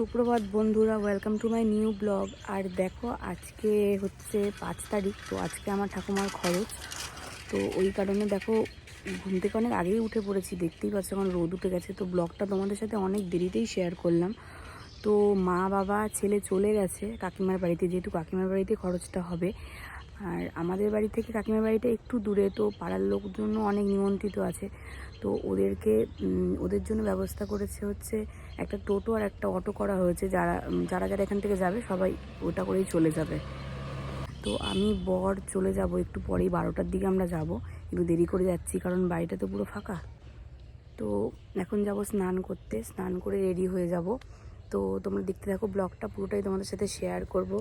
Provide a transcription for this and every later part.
সুপ্রভাত বন্ধুরা welcome to my new blog আর দেখো, আজকে হচ্ছে পাঁচ তারিখ, তো আজকে আমার ঠাকুমার খরচ। তো ওই কারণে দেখো, ঘুম থেকে অনেক আগেই উঠে পড়েছি, দেখতেই পাচ্ছ এখন রোদ উঠে গেছে। তো ব্লগটা তোমাদের সাথে অনেক দেরিতেই শেয়ার করলাম। তো মা, বাবা, ছেলে চলে গেছে, কাকিমার বাড়িতে, যেহেতু কাকিমার বাড়িতে খরচটা হবে। আর আমাদের বাড়ি থেকে কাকিমার বাড়িটা একটু দূরে, তো পাড়ার লোকজনও অনেক নিমন্ত্রিত আছে। তো ওদেরকে ওদের জন্য ব্যবস্থা করেছে হচ্ছে একটা টোটো আর একটা অটো করা হয়েছে। যারা যারা যারা এখান থেকে যাবে সবাই ওটা করেই চলে যাবে। তো আমি বর চলে যাব, একটু পরেই বারোটার দিকে আমরা যাব। একটু দেরি করে যাচ্ছি কারণ বাড়িটা তো পুরো ফাঁকা। তো এখন যাব স্নান করতে, স্নান করে রেডি হয়ে যাব। তো তোমরা দেখতে থাকো, ব্লগটা পুরোটাই তোমাদের সাথে শেয়ার করব।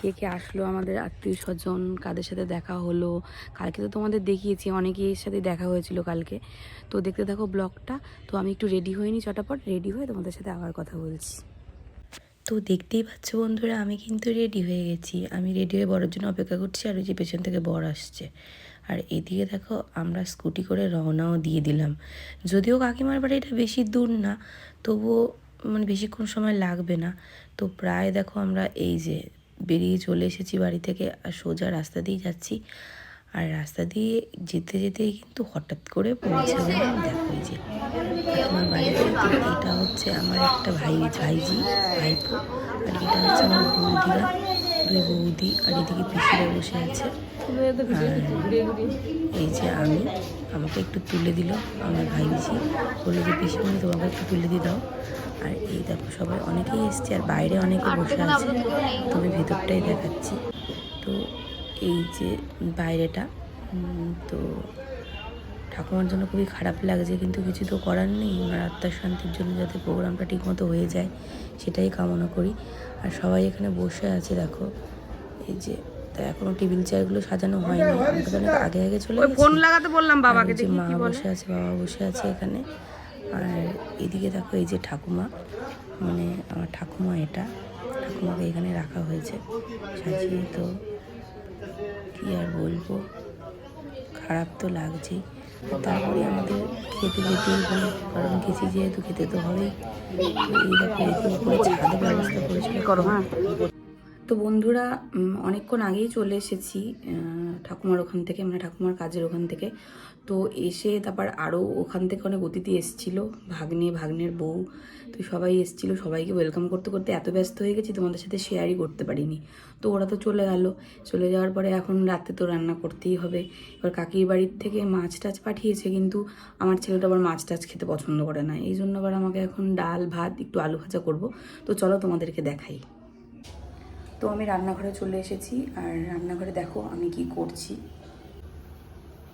কে কে আসলো আমাদের আত্মীয় স্বজন, কাদের সাথে দেখা হলো? কালকে তো তোমাদের দেখিয়েছি, অনেকের সাথে দেখা হয়েছিল কালকে। তো দেখতে থাকো ব্লগটা। তো আমি একটু রেডি হইনি চটাপট রেডি হয়ে তোমাদের সাথে আবার কথা বলছি। তো দেখতেই পাচ্ছ বন্ধুরা, আমি কিন্তু রেডি হয়ে গেছি। আমি রেডি হয়ে বড়ের জন্য অপেক্ষা করছি আর ওই যে পেছন থেকে বর আসছে। আর এদিকে দেখো, আমরা স্কুটি করে রওনাও দিয়ে দিলাম। যদিও কাকিমার বাড়িটা বেশি দূর না, তবুও মানে বেশিক্ষণ সময় লাগবে না। তো প্রায় দেখো আমরা এই যে বেরিয়ে চলে এসেছি বাড়ি থেকে আর সোজা রাস্তা দিয়ে যাচ্ছি। আর রাস্তা দিয়ে যেতে যেতে কিন্তু হঠাৎ করে পৌঁছে দেখো যে আমার বাড়িতে এটা হচ্ছে আমার একটা ভাই, ভাইজি, ভাইপো আর এটা হচ্ছে আমার বৌদিরা। দুই বৌদি আর এদিকে পিসিরা বসে আছে। এই যে আমি, আমাকে একটু তুলে দিল, আমার ভাইজি। বলল যে পিসি মানে তোমাকে একটু তুলে দিয়ে দাও। আর এই দেখো, সবাই অনেকেই এসছে, আর বাইরে অনেকে বসে আছে। তবে ভেতরটাই দেখাচ্ছি। তো এই যে বাইরেটা তো ঠাকুমার জন্য খুবই খারাপ লাগছে কিন্তু কিছু তো করার নেই। ওনার আত্মার শান্তির জন্য যাতে প্রোগ্রামটা ঠিকমতো হয়ে যায় সেটাই কামনা করি। আর সবাই এখানে বসে আছে দেখো। এই যে তা এখনও টেবিল চেয়ারগুলো সাজানো হয়নি। অনেক আগে আগে চলে ফোন লাগাতে বললাম বাবাকে যে দেখি মা বসে আছে বাবা বসে আছে এখানে। আর এদিকে দেখো এই যে ঠাকুমা মানে আমার ঠাকুমা এটা। ঠাকুমাকে এখানে রাখা হয়েছে। সাজিয়ে তো কি আর বলব? খারাপ তো লাগছেই। তারপরে আমাদের খেতে যেতেই হবে, কারণ গেছি যেহেতু খেতে তো হবেই। তো এই দেখো উপরে ছাদের ব্যবস্থা করেছিল। করো হ্যাঁ। তো বন্ধুরা অনেকক্ষণ আগেই চলে এসেছি ঠাকুমার ওখান থেকে মানে ঠাকুমার কাজের ওখান থেকে। তো এসে তারপর আরও ওখান থেকে অনেক অতিথি এসেছিল, ভাগ্নে, ভাগ্নের বউ। তো সবাই এসেছিল, সবাইকে ওয়েলকাম করতে করতে এত ব্যস্ত হয়ে গেছি, তোমাদের সাথে শেয়ারই করতে পারিনি। তো ওরা তো চলে গেল। চলে যাওয়ার পরে এখন রাতে তো রান্না করতেই হবে। এবার কাকির বাড়ির থেকে মাছ টাছ পাঠিয়েছে, কিন্তু আমার ছেলেটা আবার মাছ টাছ খেতে পছন্দ করে না। এই জন্য আবার আমাকে এখন ডাল, ভাত, একটু আলু ভাজা করব। তো চলো তোমাদেরকে দেখাই। তো আমি রান্নাঘরে চলে এসেছি, আর রান্নাঘরে দেখো আমি কি করছি।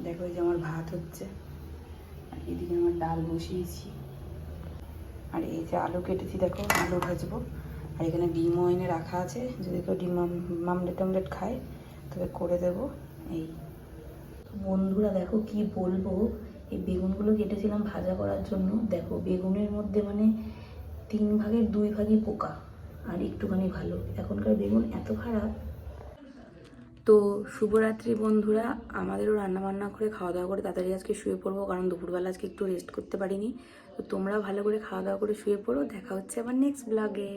দেখো এই যে আমার ভাত হচ্ছে, আর এদিকে আমার ডাল বসিয়েছি। আর এই যে আলু কেটেছি, দেখো আলু ভাজবো। আর এখানে ডিমও এনে রাখা আছে, যদি কেউ ডিম মামলেট টামলেট খায়, তবে করে দেবো। এই বন্ধুরা, দেখো কি বলব, এই বেগুনগুলো কেটেছিলাম ভাজা করার জন্য। দেখো বেগুনের মধ্যে মানে তিন ভাগের দুই ভাগই পোকা। আর একটুখানি ভালো। এখনকার বেগুন এত খারাপ। তো শুভরাত্রি বন্ধুরা, আমাদেরও রান্না বান্না করে খাওয়া দাওয়া করে তাড়াতাড়ি আজকে শুয়ে পড়ব, কারণ দুপুরবেলা আজকে একটু রেস্ট করতে পারিনি। তো তোমরা ভালো করে খাওয়া দাওয়া করে শুয়ে পড়ো। দেখা হচ্ছে আবার নেক্সট ব্লগে